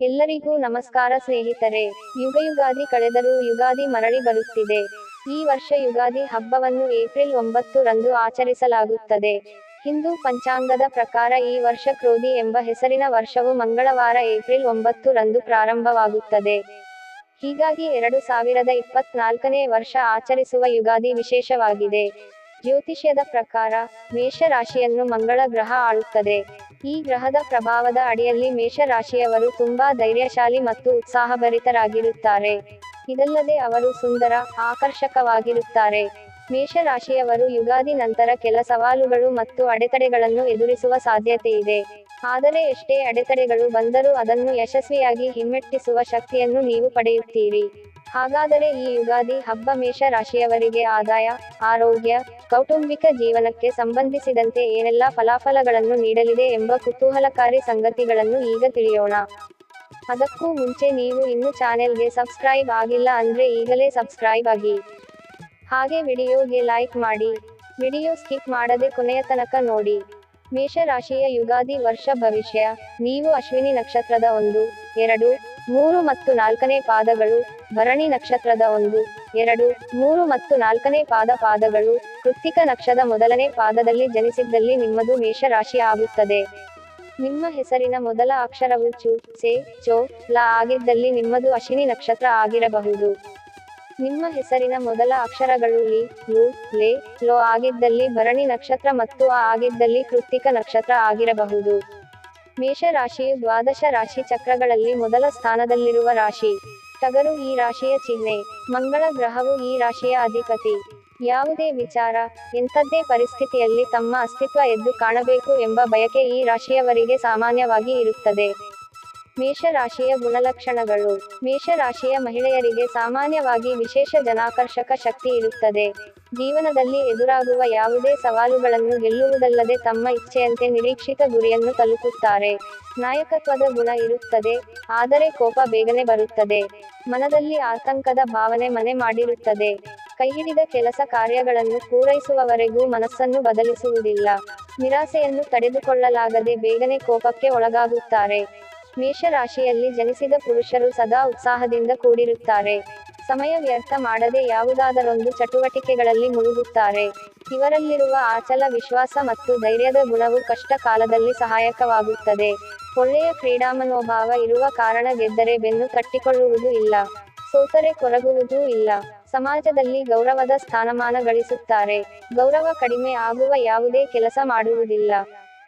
ಎಲ್ಲರಿಗೂ ನಮಸ್ಕಾರ ಸ್ನೇಹಿತರೆ. ಯುಗಯುಗಾದಿ ಕಳೆದರೂ ಯುಗಾದಿ ಮರಳಿ ಬರುತ್ತಿದೆ. ಈ ವರ್ಷ ಯುಗಾದಿ ಹಬ್ಬವನ್ನು ಏಪ್ರಿಲ್ ಒಂಬತ್ತು ರಂದು ಆಚರಿಸಲಾಗುತ್ತದೆ. ಹಿಂದೂ ಪಂಚಾಂಗದ ಪ್ರಕಾರ ಈ ವರ್ಷ ಕ್ರೋಧಿ ಎಂಬ ಹೆಸರಿನ ವರ್ಷವು ಮಂಗಳವಾರ ಏಪ್ರಿಲ್ ಒಂಬತ್ತು ರಂದು ಪ್ರಾರಂಭವಾಗುತ್ತದೆ. ಹೀಗಾಗಿ ಎರಡು ಸಾವಿರದ ಇಪ್ಪತ್ನಾಲ್ಕನೇ ವರ್ಷ ಆಚರಿಸುವ ಯುಗಾದಿ ವಿಶೇಷವಾಗಿದೆ. ಜ್ಯೋತಿಷ್ಯದ ಪ್ರಕಾರ ಮೇಷ ರಾಶಿಯನ್ನು ಮಂಗಳ ಗ್ರಹ ಆಳುತ್ತದೆ. ಈ ಗ್ರಹದ ಪ್ರಭಾವದ ಅಡಿಯಲ್ಲಿ ಮೇಷ ರಾಶಿಯವರು ತುಂಬಾ ಧೈರ್ಯಶಾಲಿ ಮತ್ತು ಉತ್ಸಾಹಭರಿತರಾಗಿರುತ್ತಾರೆ. ಇದಲ್ಲದೆ ಅವರು ಸುಂದರ, ಆಕರ್ಷಕವಾಗಿರುತ್ತಾರೆ. ಮೇಷ ರಾಶಿಯವರು ಯುಗಾದಿ ನಂತರ ಕೆಲ ಸವಾಲುಗಳು ಮತ್ತು ಅಡೆತಡೆಗಳನ್ನು ಎದುರಿಸುವ ಸಾಧ್ಯತೆ ಇದೆ ಆದರೆ ಎಷ್ಟೇ ಅಡೆತಡೆಗಳು ಬಂದರೂ ಅದನ್ನು ಯಶಸ್ವಿಯಾಗಿ ಹಿಮ್ಮೆಟ್ಟಿಸುವ ಶಕ್ತಿಯನ್ನು ನೀವು ಪಡೆಯುತ್ತೀರಿ. ಹಾಗಾದರೆ ಈ ಯುಗಾದಿ ಹಬ್ಬ ಮೇಷ ರಾಶಿಯವರಿಗೆ ಆದಾಯ, ಆರೋಗ್ಯ, ಕೌಟುಂಬಿಕ ಜೀವನಕ್ಕೆ ಸಂಬಂಧಿಸಿದಂತೆ ಏನೆಲ್ಲ ಫಲಾಫಲಗಳನ್ನು ನೀಡಲಿದೆ ಎಂಬ ಕುತೂಹಲಕಾರಿ ಸಂಗತಿಗಳನ್ನು ಈಗ ತಿಳಿಯೋಣ. ಅದಕ್ಕೂ ಮುಂಚೆ ನೀವು ಇನ್ನು ಚಾನೆಲ್ಗೆ ಸಬ್ಸ್ಕ್ರೈಬ್ ಆಗಿಲ್ಲ ಅಂದ್ರೆ ಈಗಲೇ ಸಬ್ಸ್ಕ್ರೈಬ್ ಆಗಿ. ಹಾಗೆ ವಿಡಿಯೋಗೆ ಲೈಕ್ ಮಾಡಿ. ವಿಡಿಯೋ ಸ್ಕಿಪ್ ಮಾಡದೆ ಕೊನೆಯ ತನಕ ನೋಡಿ. ಮೇಷರಾಶಿಯ ಯುಗಾದಿ ವರ್ಷ ಭವಿಷ್ಯ. ನೀವು ಅಶ್ವಿನಿ ನಕ್ಷತ್ರದ ಒಂದು, ಎರಡು, ಮೂರು ಮತ್ತು ನಾಲ್ಕನೇ ಪಾದಗಳು, ಭರಣಿ ನಕ್ಷತ್ರದ ಒಂದು, ಎರಡು, ಮೂರು ಮತ್ತು ನಾಲ್ಕನೇ ಪಾದ ಪಾದಗಳು, ಕೃತ್ತಿಕ ನಕ್ಷದ ಮೊದಲನೇ ಪಾದದಲ್ಲಿ ಜನಿಸಿದ್ದಲ್ಲಿ ನಿಮ್ಮದು ಮೇಷರಾಶಿ ಆಗುತ್ತದೆ. ನಿಮ್ಮ ಹೆಸರಿನ ಮೊದಲ ಅಕ್ಷರವು ಚು, ಸೆ, ಚೋ, ಲ ಆಗಿದ್ದಲ್ಲಿ ನಿಮ್ಮದು ಅಶ್ವಿನಿ ನಕ್ಷತ್ರ ಆಗಿರಬಹುದು. ನಿಮ್ಮ ಹೆಸರಿನ ಮೊದಲ ಅಕ್ಷರಗಳು ಲಿ ಲು ಲೆ, ಲೋ ಆಗಿದ್ದಲ್ಲಿ ಭರಣಿ ನಕ್ಷತ್ರ ಮತ್ತು ಆ ಆಗಿದ್ದಲ್ಲಿ ಕೃತ್ತಿಕ ನಕ್ಷತ್ರ ಆಗಿರಬಹುದು. ಮೇಷರಾಶಿಯು ದ್ವಾದಶ ರಾಶಿ ಚಕ್ರಗಳಲ್ಲಿ ಮೊದಲ ಸ್ಥಾನದಲ್ಲಿರುವ ರಾಶಿ. ಟಗರು ಈ ರಾಶಿಯ ಚಿಹ್ನೆ. ಮಂಗಳ ಗ್ರಹವು ಈ ರಾಶಿಯ ಅಧಿಪತಿ. ಯಾವುದೇ ವಿಚಾರ, ಎಂಥದ್ದೇ ಪರಿಸ್ಥಿತಿಯಲ್ಲಿ ತಮ್ಮ ಅಸ್ತಿತ್ವ ಎದ್ದು ಕಾಣಬೇಕು ಎಂಬ ಬಯಕೆ ಈ ರಾಶಿಯವರಿಗೆ ಸಾಮಾನ್ಯವಾಗಿ ಇರುತ್ತದೆ. ಮೇಷರಾಶಿಯ ಗುಣಲಕ್ಷಣಗಳು. ಮೇಷರಾಶಿಯ ಮಹಿಳೆಯರಿಗೆ ಸಾಮಾನ್ಯವಾಗಿ ವಿಶೇಷ ಜನಾಕರ್ಷಕ ಶಕ್ತಿ ಇರುತ್ತದೆ. ಜೀವನದಲ್ಲಿ ಎದುರಾಗುವ ಯಾವುದೇ ಸವಾಲುಗಳನ್ನು ಗೆಲ್ಲುವುದಲ್ಲದೆ ತಮ್ಮ ಇಚ್ಛೆಯಂತೆ ನಿರೀಕ್ಷಿತ ಗುರಿಯನ್ನು ತಲುಪುತ್ತಾರೆ. ನಾಯಕತ್ವದ ಗುಣ ಇರುತ್ತದೆ, ಆದರೆ ಕೋಪ ಬೇಗನೆ ಬರುತ್ತದೆ. ಮನದಲ್ಲಿ ಆತಂಕದ ಭಾವನೆ ಮನೆ ಮಾಡಿರುತ್ತದೆ. ಕೈಹಿಡಿದ ಕೆಲಸ ಕಾರ್ಯಗಳನ್ನು ಪೂರೈಸುವವರೆಗೂ ಮನಸ್ಸನ್ನು ಬದಲಿಸುವುದಿಲ್ಲ. ನಿರಾಸೆಯನ್ನು ತಡೆದುಕೊಳ್ಳಲಾಗದೆ ಬೇಗನೆ ಕೋಪಕ್ಕೆ ಒಳಗಾಗುತ್ತಾರೆ. ಮೇಷರಾಶಿಯಲ್ಲಿ ಜನಿಸಿದ ಪುರುಷರು ಸದಾ ಉತ್ಸಾಹದಿಂದ ಕೂಡಿರುತ್ತಾರೆ. ಸಮಯ ವ್ಯರ್ಥ ಮಾಡದೆ ಯಾವುದಾದರೊಂದು ಚಟುವಟಿಕೆಗಳಲ್ಲಿ ಮುಳುಗುತ್ತಾರೆ. ಇವರಲ್ಲಿರುವ ಆಚಲ ವಿಶ್ವಾಸ ಮತ್ತು ಧೈರ್ಯದ ಗುಣವು ಕಷ್ಟ ಕಾಲದಲ್ಲಿ ಸಹಾಯಕವಾಗುತ್ತದೆ. ಒಳ್ಳೆಯ ಕ್ರೀಡಾಮನೋಭಾವ ಇರುವ ಕಾರಣ ಗೆದ್ದರೆ ಬೆನ್ನು ತಟ್ಟಿಕೊಳ್ಳುವುದು ಇಲ್ಲ. ಸೋತರೆ ಕೊರಗುವುದೂ ಇಲ್ಲ. ಸಮಾಜದಲ್ಲಿ ಗೌರವದ ಸ್ಥಾನಮಾನ ಗಳಿಸುತ್ತಾರೆ. ಗೌರವ ಕಡಿಮೆ ಆಗುವ ಯಾವುದೇ ಕೆಲಸ ಮಾಡುವುದಿಲ್ಲ.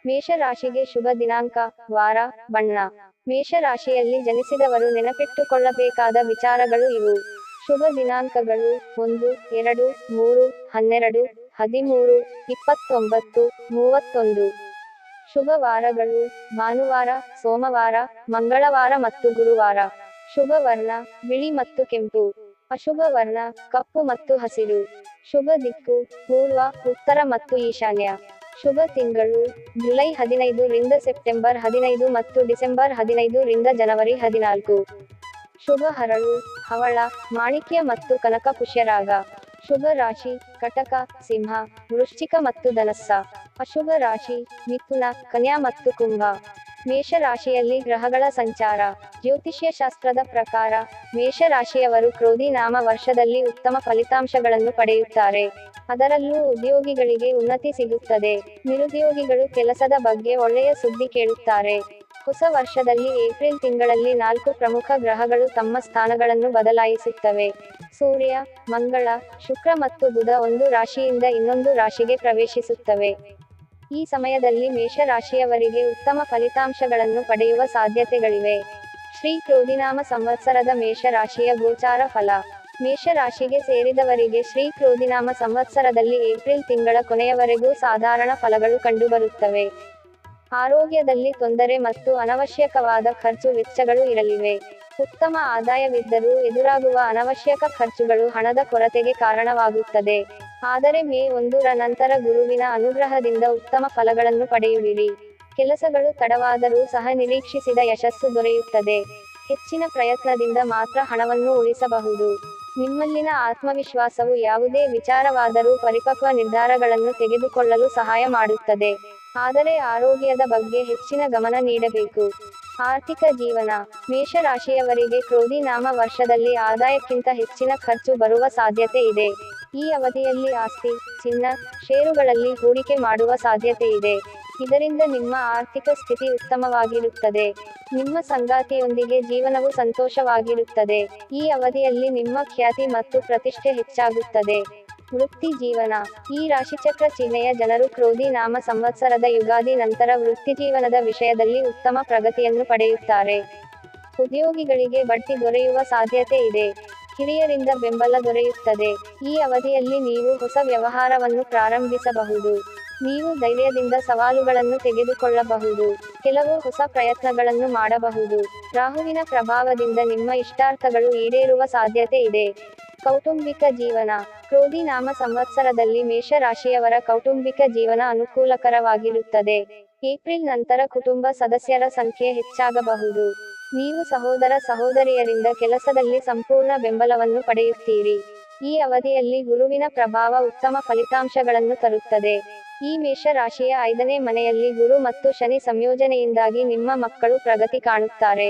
ಮೇಷರಾಶಿಗೆ ಶುಭ ದಿನಾಂಕ, ವಾರ, ಬಣ್ಣ. ಮೇಷರಾಶಿಯಲ್ಲಿ ಜನಿಸಿದವರು ನೆನಪಿಟ್ಟುಕೊಳ್ಳಬೇಕಾದ ವಿಚಾರಗಳು ಇವು. ಶುಭ ದಿನಾಂಕಗಳು ಒಂದು, ಎರಡು, ಮೂರು, ಹನ್ನೆರಡು, ಹದಿಮೂರು, ಇಪ್ಪತ್ತೊಂಬತ್ತು, ಮೂವತ್ತೊಂದು. ಶುಭ ವಾರಗಳು ಭಾನುವಾರ, ಸೋಮವಾರ, ಮಂಗಳವಾರ ಮತ್ತು ಗುರುವಾರ. ಶುಭ ವರ್ಣ, ಬಿಳಿ ಮತ್ತು ಕೆಂಪು. ಅಶುಭ ವರ್ಣ, ಕಪ್ಪು ಮತ್ತು ಹಸಿರು. ಶುಭ ದಿಕ್ಕು, ಪೂರ್ವ, ಉತ್ತರ ಮತ್ತು ಈಶಾನ್ಯ. ಶುಭ ತಿಂಗಳು. ಜುಲೈ ಹದಿನೈದು ರಿಂದ ಸೆಪ್ಟೆಂಬರ್ ಹದಿನೈದು ಮತ್ತು ಡಿಸೆಂಬರ್ ಹದಿನೈದು ರಿಂದ ಜನವರಿ ಹದಿನಾಲ್ಕು. ಶುಭ ಹರಳು, ಹವಳ, ಮಾಣಿಕ್ಯ ಮತ್ತು ಕನಕ ಪುಷ್ಯರಾಗ. ಶುಭ ರಾಶಿ, ಕಟಕ, ಸಿಂಹ, ವೃಶ್ಚಿಕ ಮತ್ತು ಧನಸ್ಸ. ಅಶುಭ ರಾಶಿ, ಮಿಥುನ, ಕನ್ಯಾ ಮತ್ತು ಕುಂಭ. ಮೇಷರಾಶಿಯಲ್ಲಿ ಗ್ರಹಗಳ ಸಂಚಾರ. ಜ್ಯೋತಿಷ್ಯ ಶಾಸ್ತ್ರದ ಪ್ರಕಾರ, ಮೇಷರಾಶಿಯವರು ಕ್ರೋಧಿ ನಾಮ ವರ್ಷದಲ್ಲಿ ಉತ್ತಮ ಫಲಿತಾಂಶಗಳನ್ನು ಪಡೆಯುತ್ತಾರೆ. ಅದರಲ್ಲೂ ಉದ್ಯೋಗಿಗಳಿಗೆ ಉನ್ನತಿ ಸಿಗುತ್ತದೆ. ನಿರುದ್ಯೋಗಿಗಳು ಕೆಲಸದ ಬಗ್ಗೆ ಒಳ್ಳೆಯ ಸುದ್ದಿ ಕೇಳುತ್ತಾರೆ. ಹೊಸ ವರ್ಷದಲ್ಲಿ ಏಪ್ರಿಲ್ ತಿಂಗಳಲ್ಲಿ ನಾಲ್ಕು ಪ್ರಮುಖ ಗ್ರಹಗಳು ತಮ್ಮ ಸ್ಥಾನಗಳನ್ನು ಬದಲಾಯಿಸುತ್ತವೆ. ಸೂರ್ಯ, ಮಂಗಳ, ಶುಕ್ರ ಮತ್ತು ಬುಧ ಒಂದು ರಾಶಿಯಿಂದ ಇನ್ನೊಂದು ರಾಶಿಗೆ ಪ್ರವೇಶಿಸುತ್ತವೆ. ಈ ಸಮಯದಲ್ಲಿ ಮೇಷರಾಶಿಯವರಿಗೆ ಉತ್ತಮ ಫಲಿತಾಂಶಗಳನ್ನು ಪಡೆಯುವ ಸಾಧ್ಯತೆಗಳಿವೆ. ಶ್ರೀ ಕ್ರೋಧಿನಾಮ ಸಂವತ್ಸರದ ಮೇಷರಾಶಿಯ ಗೋಚಾರ ಫಲ. ಮೇಷರಾಶಿಗೆ ಸೇರಿದವರಿಗೆ ಶ್ರೀ ಕ್ರೋಧಿನಾಮ ಸಂವತ್ಸರದಲ್ಲಿ ಏಪ್ರಿಲ್ ತಿಂಗಳ ಕೊನೆಯವರೆಗೂ ಸಾಧಾರಣ ಫಲಗಳು ಕಂಡುಬರುತ್ತವೆ. ಆರೋಗ್ಯದಲ್ಲಿ ತೊಂದರೆ ಮತ್ತು ಅನವಶ್ಯಕವಾದ ಖರ್ಚು ವೆಚ್ಚಗಳು ಇರಲಿವೆ. ಉತ್ತಮ ಆದಾಯವಿದ್ದರೂ ಎದುರಾಗುವ ಅನವಶ್ಯಕ ಖರ್ಚುಗಳು ಹಣದ ಕೊರತೆಗೆ ಕಾರಣವಾಗುತ್ತದೆ. ಆದರೆ ಮೇ ಒಂದರ ನಂತರ ಗುರುವಿನ ಅನುಗ್ರಹದಿಂದ ಉತ್ತಮ ಫಲಗಳನ್ನು ಪಡೆಯುವಿರಿ. ಕೆಲಸಗಳು ತಡವಾದರೂ ಸಹ ನಿರೀಕ್ಷಿಸಿದ ಯಶಸ್ಸು ದೊರೆಯುತ್ತದೆ. ಹೆಚ್ಚಿನ ಪ್ರಯತ್ನದಿಂದ ಮಾತ್ರ ಹಣವನ್ನು ಉಳಿಸಬಹುದು. ನಿಮ್ಮಲ್ಲಿನ ಆತ್ಮವಿಶ್ವಾಸವು ಯಾವುದೇ ವಿಚಾರವಾದರೂ ಪರಿಪಕ್ವ ನಿರ್ಧಾರಗಳನ್ನು ತೆಗೆದುಕೊಳ್ಳಲು ಸಹಾಯ ಮಾಡುತ್ತದೆ. ಆದರೆ ಆರೋಗ್ಯದ ಬಗ್ಗೆ ಹೆಚ್ಚಿನ ಗಮನ ನೀಡಬೇಕು. ಆರ್ಥಿಕ ಜೀವನ. ಮೇಷರಾಶಿಯವರಿಗೆ ಕ್ರೋಧಿ ನಾಮ ವರ್ಷದಲ್ಲಿ ಆದಾಯಕ್ಕಿಂತ ಹೆಚ್ಚಿನ ಖರ್ಚು ಬರುವ ಸಾಧ್ಯತೆ ಇದೆ. ಈ ಅವಧಿಯಲ್ಲಿ ಆಸ್ತಿ, ಚಿನ್ನ, ಷೇರುಗಳಲ್ಲಿ ಹೂಡಿಕೆ ಮಾಡುವ ಸಾಧ್ಯತೆ ಇದೆ. ಇದರಿಂದ ನಿಮ್ಮ ಆರ್ಥಿಕ ಸ್ಥಿತಿ ಉತ್ತಮವಾಗಿರುತ್ತದೆ. ನಿಮ್ಮ ಸಂಗಾತಿಯೊಂದಿಗೆ ಜೀವನವು ಸಂತೋಷವಾಗಿರುತ್ತದೆ. ಈ ಅವಧಿಯಲ್ಲಿ ನಿಮ್ಮ ಖ್ಯಾತಿ ಮತ್ತು ಪ್ರತಿಷ್ಠೆ ಹೆಚ್ಚಾಗುತ್ತದೆ. ವೃತ್ತಿ ಜೀವನ. ಈ ರಾಶಿಚಕ್ರ ಚಿಹ್ನೆಯ ಜನರು ಕ್ರೋಧಿ ನಾಮ ಸಂವತ್ಸರದ ಯುಗಾದಿ ನಂತರ ವೃತ್ತಿಜೀವನದ ವಿಷಯದಲ್ಲಿ ಉತ್ತಮ ಪ್ರಗತಿಯನ್ನು ಪಡೆಯುತ್ತಾರೆ. ಉದ್ಯೋಗಿಗಳಿಗೆ ಬಡ್ತಿ ದೊರೆಯುವ ಸಾಧ್ಯತೆ ಇದೆ. ಹಿರಿಯರಿಂದ ಬೆಂಬಲ ದೊರೆಯುತ್ತದೆ. ಈ ಅವಧಿಯಲ್ಲಿ ನೀವು ಹೊಸ ವ್ಯವಹಾರವನ್ನು ಪ್ರಾರಂಭಿಸಬಹುದು. ನೀವು ಧೈರ್ಯದಿಂದ ಸವಾಲುಗಳನ್ನು ತೆಗೆದುಕೊಳ್ಳಬಹುದು. ಕೆಲವು ಹೊಸ ಪ್ರಯತ್ನಗಳನ್ನು ಮಾಡಬಹುದು. ರಾಹುವಿನ ಪ್ರಭಾವದಿಂದ ನಿಮ್ಮ ಇಷ್ಟಾರ್ಥಗಳು ಈಡೇರುವ ಸಾಧ್ಯತೆ ಇದೆ. ಕೌಟುಂಬಿಕ ಜೀವನ. ಕ್ರೋಧಿ ನಾಮ ಸಂವತ್ಸರದಲ್ಲಿ ಮೇಷರಾಶಿಯವರ ಕೌಟುಂಬಿಕ ಜೀವನ ಅನುಕೂಲಕರವಾಗಿರುತ್ತದೆ. ಏಪ್ರಿಲ್ ನಂತರ ಕುಟುಂಬ ಸದಸ್ಯರ ಸಂಖ್ಯೆ ಹೆಚ್ಚಾಗಬಹುದು. ನೀವು ಸಹೋದರ ಸಹೋದರಿಯರಿಂದ ಕೆಲಸದಲ್ಲಿ ಸಂಪೂರ್ಣ ಬೆಂಬಲವನ್ನು ಪಡೆಯುತ್ತೀರಿ. ಈ ಅವಧಿಯಲ್ಲಿ ಗುರುವಿನ ಪ್ರಭಾವ ಉತ್ತಮ ಫಲಿತಾಂಶಗಳನ್ನು ತರುತ್ತದೆ. ಈ ಮೇಷ ರಾಶಿಯ ಐದನೇ ಮನೆಯಲ್ಲಿ ಗುರು ಮತ್ತು ಶನಿ ಸಂಯೋಜನೆಯಿಂದಾಗಿ ನಿಮ್ಮ ಮಕ್ಕಳು ಪ್ರಗತಿ ಕಾಣುತ್ತಾರೆ.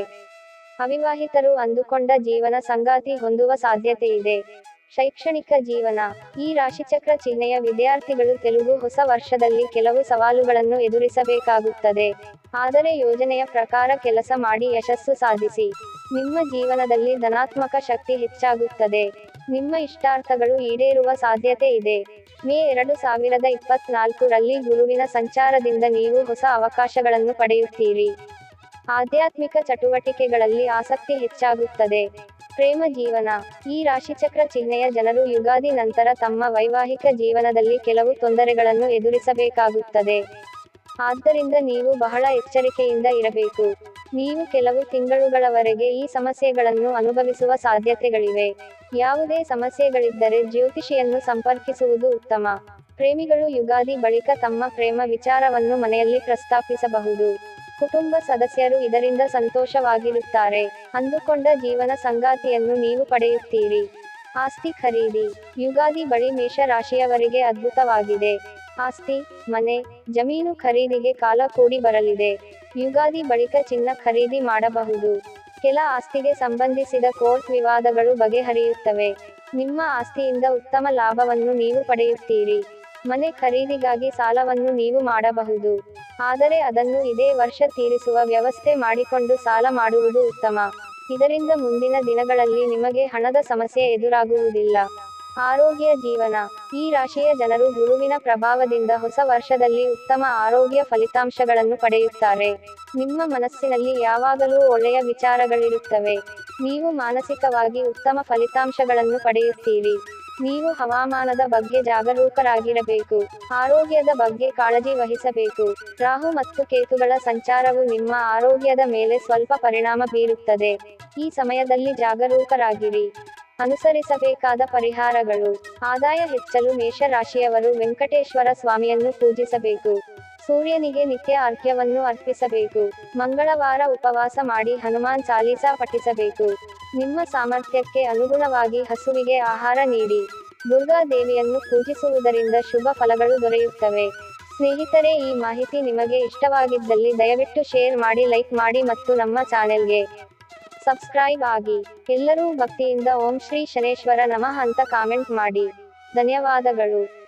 ಅವಿವಾಹಿತರು ಅಂದುಕೊಂಡ ಜೀವನ ಸಂಗಾತಿ ಹೊಂದುವ ಸಾಧ್ಯತೆ ಇದೆ ಶೈಕ್ಷಣಿಕ ಜೀವನ. ಈ ರಾಶಿಚಕ್ರ ಚಿಹ್ನೆಯ ವಿದ್ಯಾರ್ಥಿಗಳು ತೆಲುಗು ಹೊಸ ವರ್ಷದಲ್ಲಿ ಕೆಲವು ಸವಾಲುಗಳನ್ನು ಎದುರಿಸಬೇಕಾಗುತ್ತದೆ. ಆದರೆ ಯೋಜನೆಯ ಪ್ರಕಾರ ಕೆಲಸ ಮಾಡಿ ಯಶಸ್ಸು ಸಾಧಿಸಿ. ನಿಮ್ಮ ಜೀವನದಲ್ಲಿ ಧನಾತ್ಮಕ ಶಕ್ತಿ ಹೆಚ್ಚಾಗುತ್ತದೆ. ನಿಮ್ಮ ಇಷ್ಟಾರ್ಥಗಳು ಈಡೇರುವ ಸಾಧ್ಯತೆ ಇದೆ ಮೇ ಎರಡು ಸಾವಿರದ ಇಪ್ಪತ್ನಾಲ್ಕು ರಲ್ಲಿ ಗುರುವಿನ ಸಂಚಾರದಿಂದ ನೀವು ಹೊಸ ಅವಕಾಶಗಳನ್ನು ಪಡೆಯುತ್ತೀರಿ. ಆಧ್ಯಾತ್ಮಿಕ ಚಟುವಟಿಕೆಗಳಲ್ಲಿ ಆಸಕ್ತಿ ಹೆಚ್ಚಾಗುತ್ತದೆ. ಪ್ರೇಮ ಜೀವನ. ಈ ರಾಶಿಚಕ್ರ ಚಿಹ್ನೆಯ ಜನರು ಯುಗಾದಿ ನಂತರ ತಮ್ಮ ವೈವಾಹಿಕ ಜೀವನದಲ್ಲಿ ಕೆಲವು ತೊಂದರೆಗಳನ್ನು ಎದುರಿಸಬೇಕಾಗುತ್ತದೆ. ಆದ್ದರಿಂದ ನೀವು ಬಹಳ ಎಚ್ಚರಿಕೆಯಿಂದ ಇರಬೇಕು. ನೀವು ಕೆಲವು ತಿಂಗಳುಗಳವರೆಗೆ ಈ ಸಮಸ್ಯೆಗಳನ್ನು ಅನುಭವಿಸುವ ಸಾಧ್ಯತೆಗಳಿವೆ. ಯಾವುದೇ ಸಮಸ್ಯೆಗಳಿದ್ದರೆ ಜ್ಯೋತಿಷಿಯನ್ನು ಸಂಪರ್ಕಿಸುವುದು ಉತ್ತಮ. ಪ್ರೇಮಿಗಳು ಯುಗಾದಿ ಬಳಿಕ ತಮ್ಮ ಪ್ರೇಮ ವಿಚಾರವನ್ನು ಮನೆಯಲ್ಲಿ ಪ್ರಸ್ತಾಪಿಸಬಹುದು. ಕುಟುಂಬ ಸದಸ್ಯರು ಇದರಿಂದ ಸಂತೋಷವಾಗಿರುತ್ತಾರೆ. ಅಂದುಕೊಂಡ ಜೀವನ ಸಂಗಾತಿಯನ್ನು ನೀವು ಪಡೆಯುತ್ತೀರಿ. ಆಸ್ತಿ ಖರೀದಿ. ಯುಗಾದಿ ಬಳಿ ಮೇಷರಾಶಿಯವರಿಗೆ ಅದ್ಭುತವಾಗಿದೆ. ಆಸ್ತಿ, ಮನೆ, ಜಮೀನು ಖರೀದಿಗೆ ಕಾಲ ಕೂಡಿ ಬರಲಿದೆ. ಯುಗಾದಿ ಬಳಿಕ ಚಿನ್ನ ಖರೀದಿ ಮಾಡಬಹುದು. ಕೆಲ ಆಸ್ತಿಗೆ ಸಂಬಂಧಿಸಿದ ಕೋರ್ಟ್ ವಿವಾದಗಳು ಬಗೆಹರಿಯುತ್ತವೆ. ನಿಮ್ಮ ಆಸ್ತಿಯಿಂದ ಉತ್ತಮ ಲಾಭವನ್ನು ನೀವು ಪಡೆಯುತ್ತೀರಿ. ಮನೆ ಖರೀದಿಗಾಗಿ ಸಾಲವನ್ನು ನೀವು ಮಾಡಬಹುದು. ಆದರೆ ಅದನ್ನು ಇದೇ ವರ್ಷ ತೀರಿಸುವ ವ್ಯವಸ್ಥೆ ಮಾಡಿಕೊಂಡು ಸಾಲ ಮಾಡುವುದು ಉತ್ತಮ. ಇದರಿಂದ ಮುಂದಿನ ದಿನಗಳಲ್ಲಿ ನಿಮಗೆ ಹಣದ ಸಮಸ್ಯೆ ಎದುರಾಗುವುದಿಲ್ಲ. ಆರೋಗ್ಯ ಜೀವನ. ಈ ರಾಶಿಯ ಜನರು ಗುರುವಿನ ಪ್ರಭಾವದಿಂದ ಹೊಸ ವರ್ಷದಲ್ಲಿ ಉತ್ತಮ ಆರೋಗ್ಯ ಫಲಿತಾಂಶಗಳನ್ನು ಪಡೆಯುತ್ತಾರೆ. ನಿಮ್ಮ ಮನಸ್ಸಿನಲ್ಲಿ ಯಾವಾಗಲೂ ಒಳ್ಳೆಯ ವಿಚಾರಗಳಿರುತ್ತವೆ. ನೀವು ಮಾನಸಿಕವಾಗಿ ಉತ್ತಮ ಫಲಿತಾಂಶಗಳನ್ನು ಪಡೆಯುತ್ತೀರಿ. ನೀವು ಹವಾಮಾನದ ಬಗ್ಗೆ ಜಾಗರೂಕರಾಗಿರಬೇಕು. ಆರೋಗ್ಯದ ಬಗ್ಗೆ ಕಾಳಜಿ ವಹಿಸಬೇಕು. ರಾಹು ಮತ್ತು ಕೇತುಗಳ ಸಂಚಾರವು ನಿಮ್ಮ ಆರೋಗ್ಯದ ಮೇಲೆ ಸ್ವಲ್ಪ ಪರಿಣಾಮ ಬೀರುತ್ತದೆ. ಈ ಸಮಯದಲ್ಲಿ ಜಾಗರೂಕರಾಗಿರಿ. ಅನುಸರಿಸಬೇಕಾದ ಪರಿಹಾರಗಳು. ಆದಾಯ ಹೆಚ್ಚಲು ಮೇಷರಾಶಿಯವರು ವೆಂಕಟೇಶ್ವರ ಸ್ವಾಮಿಯನ್ನು ಪೂಜಿಸಬೇಕು. ಸೂರ್ಯನಿಗೆ ನಿತ್ಯ ಅರ್ಘ್ಯವನ್ನು ಅರ್ಪಿಸಬೇಕು. ಮಂಗಳವಾರ ಉಪವಾಸ ಮಾಡಿ ಹನುಮಾನ್ ಚಾಲೀಸಾ ಪಠಿಸಬೇಕು. ನಿಮ್ಮ ಸಾಮರ್ಥ್ಯಕ್ಕೆ ಅನುಗುಣವಾಗಿ ಹಸುವಿಗೆ ಆಹಾರ ನೀಡಿ. ದುರ್ಗಾ ದೇವಿಯನ್ನು ಪೂಜಿಸುವುದರಿಂದ ಶುಭ ಫಲಗಳು ದೊರೆಯುತ್ತವೆ. ಸ್ನೇಹಿತರೆ, ಈ ಮಾಹಿತಿ ನಿಮಗೆ ಇಷ್ಟವಾಗಿದ್ದಲ್ಲಿ ದಯವಿಟ್ಟು ಶೇರ್ ಮಾಡಿ, ಲೈಕ್ ಮಾಡಿ ಮತ್ತು ನಮ್ಮ ಚಾನೆಲ್ಗೆ ಸಬ್ಸ್ಕ್ರೈಬ್ ಆಗಿ. ಎಲ್ಲರೂ ಭಕ್ತಿಯಿಂದ ಓಂ ಶ್ರೀ ಶನೇಶ್ವರ ನಮಃ ಅಂತ ಕಾಮೆಂಟ್ ಮಾಡಿ. ಧನ್ಯವಾದಗಳು.